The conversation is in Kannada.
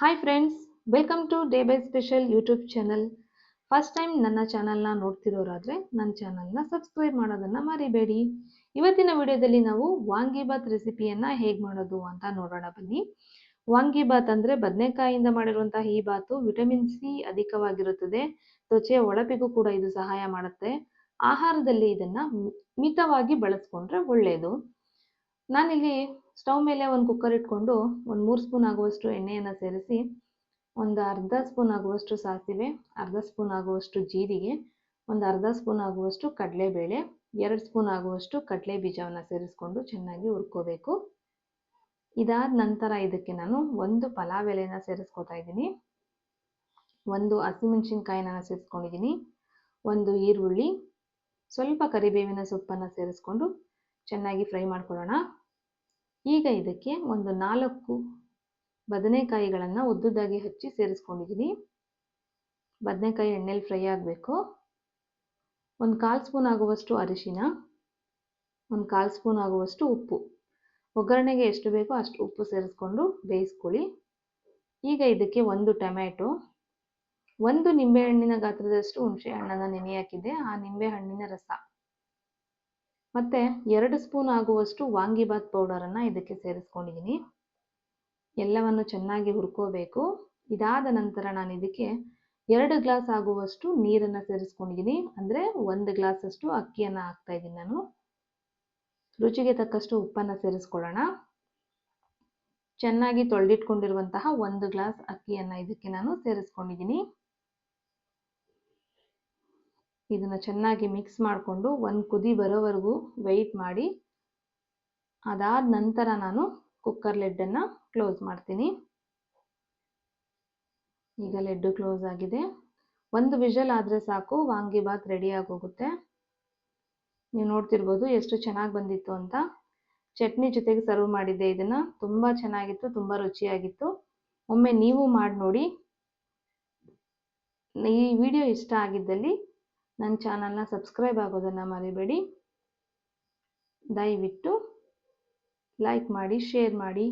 Hi friends welcome to day by special YouTube channel first time ನನ್ನ ಚಾನಲ್ನ ನೋಡ್ತಿರೋರಾದರೆ ನನ್ನ ಚಾನಲ್ನ ಸಬ್ಸ್ಕ್ರೈಬ್ ಮಾಡೋದನ್ನು ಮರಿಬೇಡಿ. ಇವತ್ತಿನ ವಿಡಿಯೋದಲ್ಲಿ ನಾವು ವಾಂಗಿಬಾತ್ ರೆಸಿಪಿಯನ್ನು ಹೇಗೆ ಮಾಡೋದು ಅಂತ ನೋಡೋಣ ಬನ್ನಿ. ವಾಂಗಿಬಾತ್ ಅಂದರೆ ಬದನೆಕಾಯಿಯಿಂದ ಮಾಡಿರುವಂತಹ ಈ ಬಾತು ವಿಟಮಿನ್ ಸಿ ಅಧಿಕವಾಗಿರುತ್ತದೆ. ತ್ವಚೆಯ ಒಳಪಿಗೂ ಕೂಡ ಇದು ಸಹಾಯ ಮಾಡುತ್ತೆ. ಆಹಾರದಲ್ಲಿ ಇದನ್ನು ಮಿತವಾಗಿ ಬಳಸ್ಕೊಂಡ್ರೆ ಒಳ್ಳೆಯದು ನಾನಿಲ್ಲಿ ಸ್ಟವ್ ಮೇಲೆ ಒಂದು ಕುಕ್ಕರ್ ಇಟ್ಕೊಂಡು ಒಂದು ಮೂರು ಸ್ಪೂನ್ ಆಗುವಷ್ಟು ಎಣ್ಣೆಯನ್ನು ಸೇರಿಸಿ ಒಂದು ಅರ್ಧ ಸ್ಪೂನ್ ಆಗುವಷ್ಟು ಸಾಸಿವೆ, ಅರ್ಧ ಸ್ಪೂನ್ ಆಗುವಷ್ಟು ಜೀರಿಗೆ, ಒಂದು ಅರ್ಧ ಸ್ಪೂನ್ ಆಗುವಷ್ಟು ಕಡಲೆಬೇಳೆ, ಎರಡು ಸ್ಪೂನ್ ಆಗುವಷ್ಟು ಕಡಲೆ ಬೀಜವನ್ನು ಸೇರಿಸ್ಕೊಂಡು ಚೆನ್ನಾಗಿ ಹುರ್ಕೋಬೇಕು. ಇದಾದ ನಂತರ ಇದಕ್ಕೆ ನಾನು ಒಂದು ಪಲಾವ್ ಎಲೆನ ಸೇರಿಸ್ಕೊತಾ ಇದ್ದೀನಿ. ಒಂದು ಹಸಿಮೆಣಸಿನ್ಕಾಯಿನ ಸೇರಿಸ್ಕೊಂಡಿದ್ದೀನಿ. ಒಂದು ಈರುಳ್ಳಿ, ಸ್ವಲ್ಪ ಕರಿಬೇವಿನ ಸೊಪ್ಪನ್ನು ಸೇರಿಸ್ಕೊಂಡು ಚೆನ್ನಾಗಿ ಫ್ರೈ ಮಾಡ್ಕೊಳ್ಳೋಣ. ಈಗ ಇದಕ್ಕೆ ಒಂದು ನಾಲ್ಕು ಬದನೆಕಾಯಿಗಳನ್ನು ಉದ್ದುದ್ದಾಗಿ ಹಚ್ಚಿ ಸೇರಿಸ್ಕೊಂಡಿದ್ದೀನಿ. ಬದನೆಕಾಯಿ ಎಣ್ಣೆಲಿ ಫ್ರೈ ಆಗಬೇಕು. ಒಂದು ಕಾಲು ಸ್ಪೂನ್ ಆಗುವಷ್ಟು ಅರಿಶಿನ, ಒಂದು ಕಾಲು ಸ್ಪೂನ್ ಆಗುವಷ್ಟು ಉಪ್ಪು. ಒಗ್ಗರಣೆಗೆ ಎಷ್ಟು ಬೇಕೋ ಅಷ್ಟು ಉಪ್ಪು ಸೇರಿಸ್ಕೊಂಡು ಬೇಯಿಸ್ಕೊಳ್ಳಿ. ಈಗ ಇದಕ್ಕೆ ಒಂದು ಟೊಮ್ಯಾಟೊ, ಒಂದು ನಿಂಬೆಹಣ್ಣಿನ ಗಾತ್ರದಷ್ಟು ಹುಣಸೆ ಹಣ್ಣನ್ನು ನೆನೆ ಹಾಕಿದ್ದೆ ಆ ನಿಂಬೆಹಣ್ಣಿನ ರಸ. ಮತ್ತು ಎರಡು ಸ್ಪೂನ್ ಆಗುವಷ್ಟು ವಾಂಗಿಬಾತ್ ಪೌಡರನ್ನು ಇದಕ್ಕೆ ಸೇರಿಸ್ಕೊಂಡಿದ್ದೀನಿ ಎಲ್ಲವನ್ನು ಚೆನ್ನಾಗಿ ಹುರ್ಕೋಬೇಕು. ಇದಾದ ನಂತರ ನಾನು ಇದಕ್ಕೆ ಎರಡು ಗ್ಲಾಸ್ ಆಗುವಷ್ಟು ನೀರನ್ನು ಸೇರಿಸ್ಕೊಂಡಿದ್ದೀನಿ ಅಂದರೆ ಒಂದು ಗ್ಲಾಸಷ್ಟು ಅಕ್ಕಿಯನ್ನು ಹಾಕ್ತಾ ಇದ್ದೀನಿ ನಾನು. ರುಚಿಗೆ ತಕ್ಕಷ್ಟು ಉಪ್ಪನ್ನು ಸೇರಿಸ್ಕೊಳ್ಳೋಣ. ಚೆನ್ನಾಗಿ ತೊಳೆದಿಟ್ಕೊಂಡಿರುವಂತಹ ಒಂದು ಗ್ಲಾಸ್ ಅಕ್ಕಿಯನ್ನು ಇದಕ್ಕೆ ನಾನು ಸೇರಿಸ್ಕೊಂಡಿದ್ದೀನಿ ಇದನ್ನು ಚೆನ್ನಾಗಿ ಮಿಕ್ಸ್ ಮಾಡಿಕೊಂಡು ಒಂದು ಕುದಿ ಬರೋವರೆಗೂ ವೆಯ್ಟ್ ಮಾಡಿ. ಅದಾದ ನಂತರ ನಾನು ಕುಕ್ಕರ್ ಲೆಡ್ಡನ್ನು ಕ್ಲೋಸ್ ಮಾಡ್ತೀನಿ. ಈಗ ಲೆಡ್ಡು ಕ್ಲೋಸ್ ಆಗಿದೆ. ಒಂದು ವಿಷಲ್ ಆದರೆ ಸಾಕು ವಾಂಗಿಬಾತ್ ರೆಡಿಯಾಗಿ ಹೋಗುತ್ತೆ. ನೀವು ನೋಡ್ತಿರ್ಬೋದು ಎಷ್ಟು ಚೆನ್ನಾಗಿ ಬಂದಿತ್ತು ಅಂತ. ಚಟ್ನಿ ಜೊತೆಗೆ ಸರ್ವ್ ಮಾಡಿದ್ದೆ ಇದನ್ನು. ತುಂಬ ಚೆನ್ನಾಗಿತ್ತು, ತುಂಬ ರುಚಿಯಾಗಿತ್ತು. ಒಮ್ಮೆ ನೀವು ಮಾಡಿ ನೋಡಿ ಈ ವಿಡಿಯೋ ಇಷ್ಟ ಆಗಿದ್ದಲ್ಲಿ ನನ್ನ ಚಾನಲ್ನ ಸಬ್ಸ್ಕ್ರೈಬ್ ಆಗೋದನ್ನು ಮರಿಬೇಡಿ. ದಯವಿಟ್ಟು ಲೈಕ್ ಮಾಡಿ ಶೇರ್ ಮಾಡಿ.